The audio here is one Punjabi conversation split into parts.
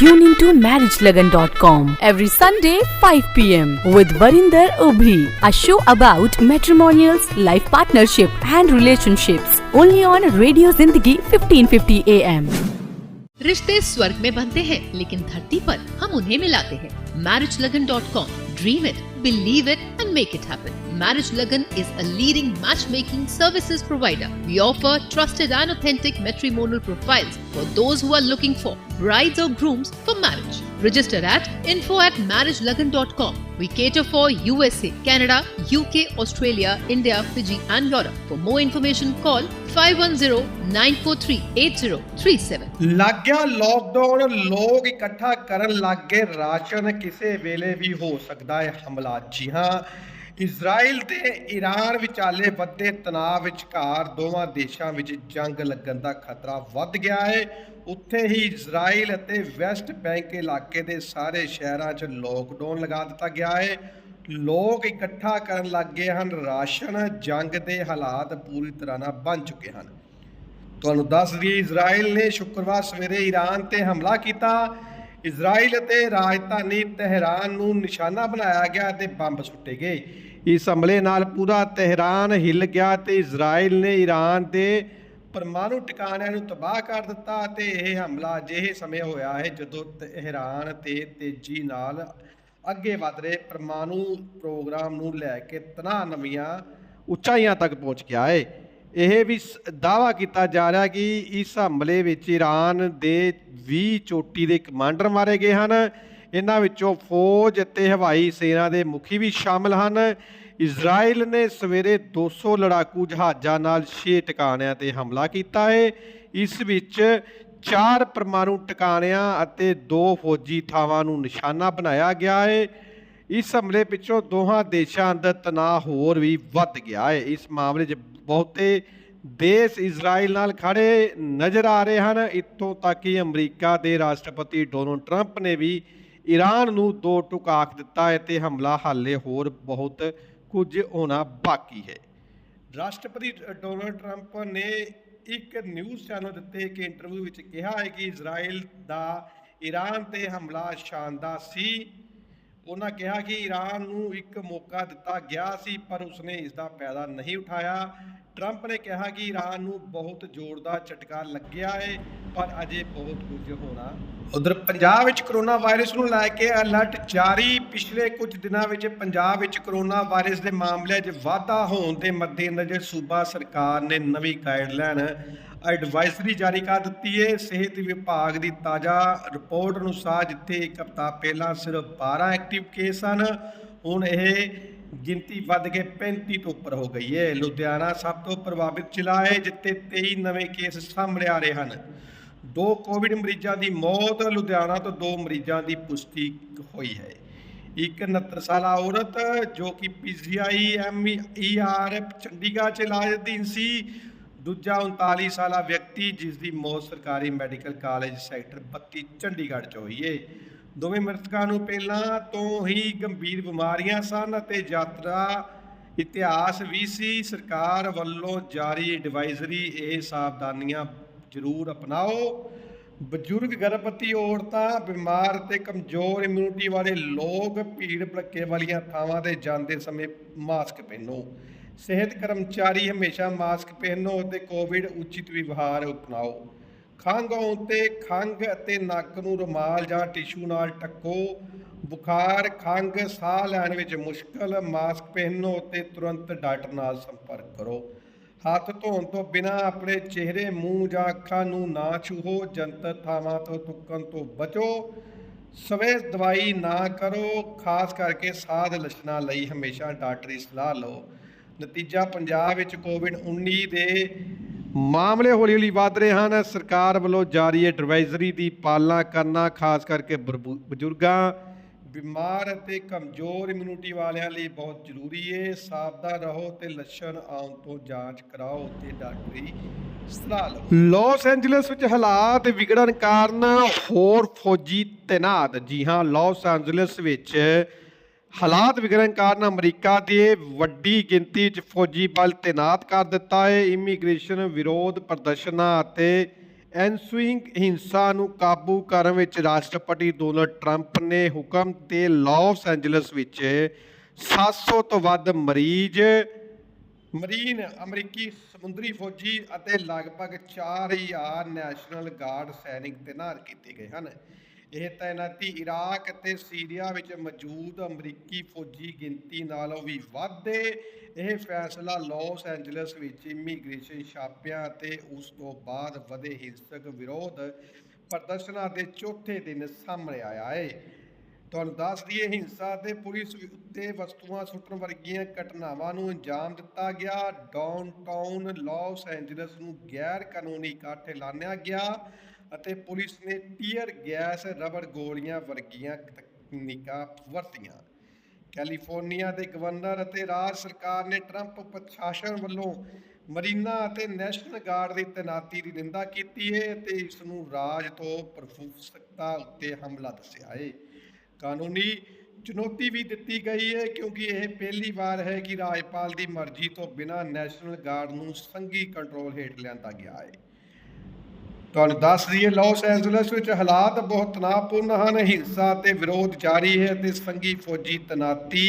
Tune into marriagelagan.com every Sunday 5 pm with Varinder Ubhi, a show about matrimonials, life partnership and relationships. Only on Radio Zindagi 1550 AM. रिश्ते स्वर्ग में बनते हैं लेकिन धरती पर हम उन्हें मिलाते हैं marriage Lagan dot com dream it Believe it and make it happen. Marriage Lagan is a leading matchmaking services provider. We offer trusted and authentic matrimonial profiles for those who are looking for brides or grooms for marriage. Register at info at marriagelagan.com. We cater for USA, Canada, UK, Australia, India, Fiji, and Europe. For more information, call 510-943-8037. ਲੱਗ ਗਿਆ ਲੋਕਡਾਊਨ ਲੋਕ ਇਕੱਠਾ ਕਰਨ ਲੱਗ ਗਏ ਰਾਸ਼ਨ ਕਿਸੇ ਵੇਲੇ ਵੀ ਹੋ ਸਕਦਾ ਹੈ ਹਮਲਾ ਜੀ ਹਾਂ ਇਜ਼ਰਾਈਲ ਤੇ ਈਰਾਨ ਵਿਚਾਲੇ ਵੱਧਦੇ ਤਣਾਅ ਵਿਚਕਾਰ ਦੋਵਾਂ ਦੇਸ਼ਾਂ ਵਿੱਚ ਜੰਗ ਲੱਗਣ ਦਾ ਖਤਰਾ ਵੱਧ ਗਿਆ ਹੈ। ਉੱਥੇ ਹੀ ਇਜ਼ਰਾਈਲ ਅਤੇ ਵੈਸਟ ਬੈਂਕ ਇਲਾਕੇ ਦੇ ਸਾਰੇ ਸ਼ਹਿਰਾਂ 'ਚ ਲੋਕਡਾਊਨ ਲਗਾ ਦਿੱਤਾ ਗਿਆ ਹੈ। ਲੋਕ ਇਕੱਠਾ ਕਰਨ ਲੱਗ ਗਏ ਹਨ। ਰਾਸ਼ਨ, ਜੰਗ ਦੇ ਹਾਲਾਤ ਪੂਰੀ ਤਰ੍ਹਾਂ ਨਾਲ ਬਣ ਚੁੱਕੇ ਹਨ। ਤੁਹਾਨੂੰ ਦੱਸ ਦਈਏ, ਇਜ਼ਰਾਈਲ ਨੇ ਸ਼ੁੱਕਰਵਾਰ ਸਵੇਰੇ ਈਰਾਨ ਤੇ ਹਮਲਾ ਕੀਤਾ। ਇਜ਼ਰਾਈਲ ਅਤੇ ਰਾਜਧਾਨੀ ਤਹਿਰਾਨ ਨੂੰ ਨਿਸ਼ਾਨਾ ਬਣਾਇਆ ਗਿਆ ਤੇ ਬੰਬ ਸੁੱਟੇ ਗਏ। ਇਸ ਹਮਲੇ ਨਾਲ ਪੂਰਾ ਤਹਿਰਾਨ ਹਿੱਲ ਗਿਆ ਤੇ ਇਜ਼ਰਾਈਲ ਨੇ ਈਰਾਨ ਦੇ ਪਰਮਾਣੂ ਟਿਕਾਣਿਆਂ ਨੂੰ ਤਬਾਹ ਕਰ ਦਿੱਤਾ ਤੇ ਇਹ ਹਮਲਾ ਅਜਿਹੇ ਸਮੇਂ ਹੋਇਆ ਹੈ ਜਦੋਂ ਤਹਿਰਾਨ ਤੇ ਤੇਜ਼ੀ ਨਾਲ ਅੱਗੇ ਵਧ ਰਹੇ ਪਰਮਾਣੂ ਪ੍ਰੋਗਰਾਮ ਨੂੰ ਲੈ ਕੇ ਤਣਾਅ ਨਵੀਆਂ ਉਚਾਈਆਂ ਤੱਕ ਪਹੁੰਚ ਗਿਆ ਹੈ। ਇਹ ਵੀ ਦਾਵਾ ਕੀਤਾ ਜਾ ਰਿਹਾ ਕਿ ਇਸ ਹਮਲੇ ਵਿੱਚ ਈਰਾਨ ਦੇ 20 ਚੋਟੀ ਦੇ ਕਮਾਂਡਰ ਮਾਰੇ ਗਏ ਹਨ। ਇਹਨਾਂ ਵਿੱਚੋਂ ਫੌਜ ਅਤੇ ਹਵਾਈ ਸੈਨਾ ਦੇ ਮੁਖੀ ਵੀ ਸ਼ਾਮਲ ਹਨ। ਇਜ਼ਰਾਈਲ ਨੇ ਸਵੇਰੇ 200 ਲੜਾਕੂ ਜਹਾਜ਼ਾਂ ਨਾਲ 6 ਟਿਕਾਣਿਆਂ ਤੇ ਹਮਲਾ ਕੀਤਾ ਹੈ। ਇਸ ਵਿੱਚ ਚਾਰ ਪਰਮਾਣੂ ਟਿਕਾਣਿਆਂ ਅਤੇ ਦੋ ਫੌਜੀ ਥਾਵਾਂ ਨੂੰ ਨਿਸ਼ਾਨਾ ਬਣਾਇਆ ਗਿਆ ਹੈ। ਇਸ ਹਮਲੇ ਪਿੱਛੋਂ ਦੋਹਾਂ ਦੇਸ਼ਾਂ ਅੰਦਰ ਤਣਾਅ ਹੋਰ ਵੀ ਵੱਧ ਗਿਆ ਹੈ। ਇਸ ਮਾਮਲੇ 'ਚ ਬਹੁਤੇ ਦੇਸ਼ ਇਜ਼ਰਾਈਲ ਨਾਲ ਖੜੇ ਨਜ਼ਰ ਆ ਰਹੇ ਹਨ। ਇੱਥੋਂ ਤੱਕ ਕਿ ਅਮਰੀਕਾ ਦੇ ਰਾਸ਼ਟਰਪਤੀ ਡੋਨਲਡ ਟਰੰਪ ਨੇ ਵੀ ਈਰਾਨ ਨੂੰ ਦੋ ਟੁਕ ਆਖ ਦਿੱਤਾ ਹੈ ਤੇ ਹਮਲਾ ਹਾਲੇ ਹੋਰ ਬਹੁਤ ਕੁਝ ਹੋਣਾ ਬਾਕੀ ਹੈ। ਰਾਸ਼ਟਰਪਤੀ ਡੋਨਲਡ ਟਰੰਪ ਨੇ ਇੱਕ ਨਿਊਜ਼ ਚੈਨਲ ਦਿੱਤੇ ਇੱਕ ਇੰਟਰਵਿਊ ਵਿੱਚ ਕਿਹਾ ਹੈ ਕਿ ਇਜ਼ਰਾਈਲ ਦਾ ਈਰਾਨ ਤੇ ਹਮਲਾ ਸ਼ਾਨਦਾਰ ਸੀ। ਉਹਨਾਂ ਕਿਹਾ ਕਿ ਈਰਾਨ ਨੂੰ ਇੱਕ ਮੌਕਾ ਦਿੱਤਾ ਗਿਆ ਸੀ, ਪਰ ਉਸਨੇ ਇਸ ਦਾ ਫਾਇਦਾ ਨਹੀਂ ਉਠਾਇਆ। ਟਰੰਪ ਨੇ ਕਿਹਾ ਕਿ ਈਰਾਨ ਨੂੰ ਬਹੁਤ ਜ਼ੋਰਦਾਰ ਝਟਕਾ ਲੱਗਿਆ ਹੈ ਪਰ ਅਜੇ ਬਹੁਤ ਕੁਝ ਹੋਣਾ। ਉਧਰ ਪੰਜਾਬ ਵਿੱਚ ਕਰੋਨਾ ਵਾਇਰਸ ਨੂੰ ਲੈ ਕੇ ਅਲਰਟ ਜਾਰੀ। ਪਿਛਲੇ ਕੁਝ ਦਿਨਾਂ ਵਿੱਚ ਪੰਜਾਬ ਵਿੱਚ ਕਰੋਨਾ ਵਾਇਰਸ ਦੇ ਮਾਮਲਿਆਂ 'ਚ ਵਾਧਾ ਹੋਣ ਦੇ ਮੱਦੇਨਜ਼ਰ ਸੂਬਾ ਸਰਕਾਰ ਨੇ ਨਵੀਂ ਗਾਈਡਲਾਈਨ ਐਡਵਾਈਜ਼ਰੀ ਜਾਰੀ ਕਰ ਦਿੱਤੀ ਹੈ ਸਿਹਤ ਵਿਭਾਗ ਦੀ ਤਾਜ਼ਾ ਰਿਪੋਰਟ ਅਨੁਸਾਰ ਜਿੱਥੇ ਇੱਕ ਹਫ਼ਤਾ ਪਹਿਲਾਂ ਸਿਰਫ 12 ਐਕਟਿਵ ਕੇਸ ਹਨ ਹੁਣ ਇਹ ਗਿਣਤੀ ਵੱਧ ਕੇ 35 ਤੋਂ ਉੱਪਰ ਹੋ ਗਈ ਹੈ ਲੁਧਿਆਣਾ ਸਭ ਤੋਂ ਪ੍ਰਭਾਵਿਤ ਜ਼ਿਲ੍ਹਾ ਹੈ ਜਿੱਥੇ 23 ਨਵੇਂ ਕੇਸ ਸਾਹਮਣੇ ਆ ਰਹੇ ਹਨ। ਦੋ ਕੋਵਿਡ ਮਰੀਜ਼ਾਂ ਦੀ ਮੌਤ, ਲੁਧਿਆਣਾ ਤੋਂ ਦੋ ਮਰੀਜ਼ਾਂ ਦੀ ਪੁਸ਼ਟੀ ਹੋਈ ਹੈ। ਇੱਕ 69 ਸਾਲਾ ਔਰਤ ਜੋ ਕਿ ਪੀਜੀਆਈ ਐਮਈਆਰ ਚੰਡੀਗੜ੍ਹ ਚ ਇਲਾਜ ਅਧੀਨ ਸੀ ਦੂਜਾ 39 ਸਾਲਾ ਵਿਅਕਤੀ ਜਿਸ ਦੀ ਮੌਤ ਸਰਕਾਰੀ ਮੈਡੀਕਲ ਕਾਲਜ ਸੈਕਟਰ 32 ਚੰਡੀਗੜ੍ਹ ਚ ਹੋਈ ਏ। ਦੋਵੇਂ ਮ੍ਰਿਤਕਾਂ ਨੂੰ ਪਹਿਲਾਂ ਤੋਂ ਹੀ ਗੰਭੀਰ ਬਿਮਾਰੀਆਂ ਸਨ ਅਤੇ ਯਾਤਰਾ ਇਤਿਹਾਸ ਵੀ ਸੀ। ਸਰਕਾਰ ਵੱਲੋਂ ਜਾਰੀ ਐਡਵਾਈਜ਼ਰੀ, ਇਹ ਸਾਵਧਾਨੀਆਂ ਜ਼ਰੂਰ ਅਪਣਾਓ। ਬਜ਼ੁਰਗ, ਗਰਭਵਤੀ ਔਰਤਾਂ, ਬਿਮਾਰ ਤੇ ਕਮਜ਼ੋਰ ਇਮਿਊਨਿਟੀ ਵਾਲੇ ਲੋਕ ਭੀੜ ਭੜੱਕੇ ਵਾਲੀਆਂ ਥਾਵਾਂ ਤੇ ਜਾਂਦੇ ਸਮੇਂ ਮਾਸਕ ਪਹਿਨੋ। ਸਿਹਤ ਕਰਮਚਾਰੀ ਹਮੇਸ਼ਾ ਮਾਸਕ ਪਹਿਨੋ ਅਤੇ ਕੋਵਿਡ ਉਚਿਤ ਵਿਵਹਾਰ ਅਪਣਾਓ। ਖੰਘ ਤੇ ਖੰਘ ਅਤੇ ਨੱਕ ਨੂੰ ਰੁਮਾਲ ਜਾਂ ਟਿਸ਼ੂ ਨਾਲ ਟੱਕੋ ਬੁਖਾਰ, ਖੰਘ, ਸਾਹ ਲੈਣ ਵਿੱਚ ਮੁਸ਼ਕਲ, ਮਾਸਕ ਪਹਿਨੋ ਅਤੇ ਤੁਰੰਤ ਡਾਕਟਰ ਨਾਲ ਸੰਪਰਕ ਕਰੋ। ਹੱਥ ਧੋਣ ਤੋਂ ਬਿਨਾਂ ਆਪਣੇ ਚਿਹਰੇ, ਮੂੰਹ ਜਾਂ ਅੱਖਾਂ ਨੂੰ ਨਾ ਛੂਹੋ ਜਨਤਕ ਥਾਵਾਂ ਤੋਂ ਤੁੱਕਣ ਤੋਂ ਬਚੋ। ਸਵੇ ਦਵਾਈ ਨਾ ਕਰੋ, ਖਾਸ ਕਰਕੇ ਸਾਹ ਦੇ ਲੱਛਣਾਂ ਲਈ ਹਮੇਸ਼ਾ ਡਾਕਟਰੀ ਸਲਾਹ ਲਓ। ਨਤੀਜਾ ਪੰਜਾਬ ਵਿੱਚ ਕੋਵਿਡ-19 ਦੇ ਮਾਮਲੇ ਹੌਲੀ ਹੌਲੀ ਵਧ ਰਹੇ ਹਨ। ਸਰਕਾਰ ਵੱਲੋਂ ਜਾਰੀ ਐਡਵਾਈਜ਼ਰੀ ਦੀ ਪਾਲਣਾ ਕਰਨਾ, ਖਾਸ ਕਰਕੇ ਬਰਬੂ- ਬਜ਼ੁਰਗਾਂ, ਬਿਮਾਰ ਅਤੇ ਕਮਜ਼ੋਰ ਇਮਿਊਨਿਟੀ ਵਾਲਿਆਂ ਲਈ ਬਹੁਤ ਜ਼ਰੂਰੀ ਹੈ ਸਾਵਧਾਨ ਰਹੋ ਤੇ ਲੱਛਣ ਆਉਣ ਤੋਂ ਜਾਂਚ ਕਰਾਓ ਤੇ ਡਾਕਟਰੀ ਸਲਾਹ ਲਓ। ਲਾਸ ਐਂਜਲਸ ਵਿੱਚ ਹਾਲਾਤ ਵਿਗੜਨ ਕਾਰਨ ਹੋਰ ਫੌਜੀ ਤੈਨਾਤ, ਜੀ ਹਾਂ, ਲਾਸ ਐਂਜਲਸ ਵਿੱਚ ਹਾਲਾਤ ਵਿਗੜਨ ਕਾਰਨ ਅਮਰੀਕਾ ਦੇ ਵੱਡੀ ਗਿਣਤੀ 'ਚ ਫੌਜੀ ਬਲ ਤੈਨਾਤ ਕਰ ਦਿੱਤਾ ਹੈ। ਇਮੀਗ੍ਰੇਸ਼ਨ ਵਿਰੋਧ ਪ੍ਰਦਰਸ਼ਨਾਂ ਅਤੇ ਐਨਸੂਇੰਗ ਹਿੰਸਾ ਨੂੰ ਕਾਬੂ ਕਰਨ ਵਿੱਚ ਰਾਸ਼ਟਰਪਤੀ ਡੋਨਲਡ ਟਰੰਪ ਨੇ ਹੁਕਮ ਤੇ ਲਾਸ ਐਂਜਲਸ ਵਿੱਚ 700 ਤੋਂ ਵੱਧ ਮਰੀਜ਼, ਮਰੀਨ ਅਮਰੀਕੀ ਸਮੁੰਦਰੀ ਫੌਜੀ ਅਤੇ ਲਗਭਗ 4000 ਨੈਸ਼ਨਲ ਗਾਰਡ ਸੈਨਿਕ ਤੈਨਾਤ ਕੀਤੇ ਗਏ ਹਨ। ਇਹ ਤਾਇਨਾਤੀ ਇਰਾਕ ਅਤੇ ਸੀਰੀਆ ਵਿੱਚ ਮੌਜੂਦ ਅਮਰੀਕੀ ਫੌਜੀ ਗਿਣਤੀ ਨਾਲੋਂ ਵੀ ਵੱਧ ਹੈ ਇਹ ਫੈਸਲਾ ਲਾਸ ਐਂਜਲਸ ਵਿੱਚ ਇਮੀਗ੍ਰੇਸ਼ਨ ਛਾਪਿਆਂ ਅਤੇ ਉਸ ਤੋਂ ਬਾਅਦ ਵਧੇ ਹਿੰਸਕ ਵਿਰੋਧ ਪ੍ਰਦਰਸ਼ਨਾਂ ਦੇ ਚੌਥੇ ਦਿਨ ਸਾਹਮਣੇ ਆਇਆ ਹੈ ਤੁਹਾਨੂੰ ਦੱਸ ਦਈਏ, ਹਿੰਸਾ ਤੇ ਪੁਲਿਸ ਉੱਤੇ ਵਸਤੂਆਂ ਸੁੱਟਣ ਵਰਗੀਆਂ ਘਟਨਾਵਾਂ ਨੂੰ ਅੰਜਾਮ ਦਿੱਤਾ ਗਿਆ। ਡਾਊਨਟਾਊਨ ਲਾਸ ਐਂਜਲਸ ਨੂੰ ਗੈਰ ਕਾਨੂੰਨੀ ਇਕੱਠ ਐਲਾਨਿਆ ਗਿਆ। ਅਤੇ ਪੁਲਿਸ ਨੇ ਟੀਅਰ ਗੈਸ ਰਬੜ ਗੋਲੀਆਂ ਵਰਗੀਆਂ ਤਕਨੀਕਾਂ ਵਰਤੀਆਂ। ਕੈਲੀਫੋਰਨੀਆ ਦੇ ਗਵਰਨਰ ਅਤੇ ਰਾਜ ਸਰਕਾਰ ਨੇ ਟਰੰਪ ਪ੍ਰਸ਼ਾਸਨ ਵੱਲੋਂ ਮਰੀਨਾ ਅਤੇ ਨੈਸ਼ਨਲ ਗਾਰਡ ਦੀ ਤੈਨਾਤੀ ਦੀ ਨਿੰਦਾ ਕੀਤੀ ਹੈ ਅਤੇ ਇਸ ਨੂੰ ਰਾਜ ਤੋਂ ਪ੍ਰਫੁੱਲਤਾ ਉੱਤੇ ਹਮਲਾ ਦੱਸਿਆ ਹੈ। ਕਾਨੂੰਨੀ ਚੁਣੌਤੀ ਵੀ ਦਿੱਤੀ ਗਈ ਹੈ ਕਿਉਂਕਿ ਇਹ ਪਹਿਲੀ ਵਾਰ ਹੈ ਕਿ ਰਾਜਪਾਲ ਦੀ ਮਰਜ਼ੀ ਤੋਂ ਬਿਨਾਂ ਨੈਸ਼ਨਲ ਗਾਰਡ ਨੂੰ ਸੰਘੀ ਕੰਟਰੋਲ ਹੇਠ ਲਿਆਂਦਾ ਗਿਆ ਹੈ। ਤੁਹਾਨੂੰ ਦੱਸ ਦਈਏ ਲਾਸ ਐਂਜਲਸ ਵਿੱਚ ਹਾਲਾਤ ਬਹੁਤ ਤਣਾਅਪੂਰਨ ਹਨ ਹਿੰਸਾ ਤੇ ਵਿਰੋਧ ਜਾਰੀ ਹੈ ਤੇ ਸੰਘੀ ਫੌਜੀ ਤਨਾਤੀ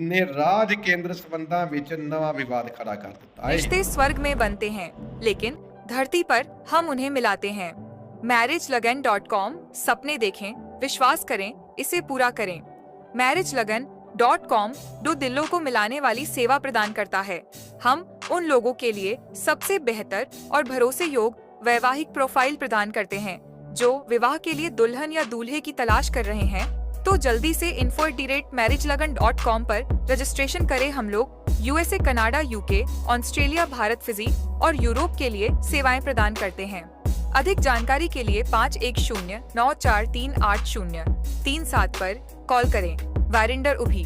ਨੇ ਰਾਜ ਕੇਂਦਰ ਸੰਬੰਧਾਂ ਵਿੱਚ ਨਵਾਂ ਵਿਵਾਦ ਖੜਾ ਕਰ ਦਿੱਤਾ ਹੈ रिश्ते स्वर्ग में बनते हैं लेकिन धरती पर हम उन्हें मिलाते हैं मैरिज लगन डॉट कॉम सपने देखें विश्वास करें इसे पूरा करें मैरिज लगन डॉट कॉम दो दिलों को मिलाने वाली सेवा प्रदान करता है हम उन लोगों के लिए सबसे बेहतर और भरोसे योग वैवाहिक प्रोफ़ाइल प्रदान करते हैं, जो विवाह के लिए दुल्हन या दूल्हे की तलाश कर रहे हैं तो जल्दी से info marriage Lagan dot com आरोप रजिस्ट्रेशन करें हम लोग USA Canada UK Australia Bharat Fiji और यूरोप के लिए सेवाएँ प्रदान करते हैं। अधिक जानकारी के लिए पाँच एक शून्य नौ चार तीन आठ शून्य तीन सात आरोप कॉल करें। वारिंडर उभी।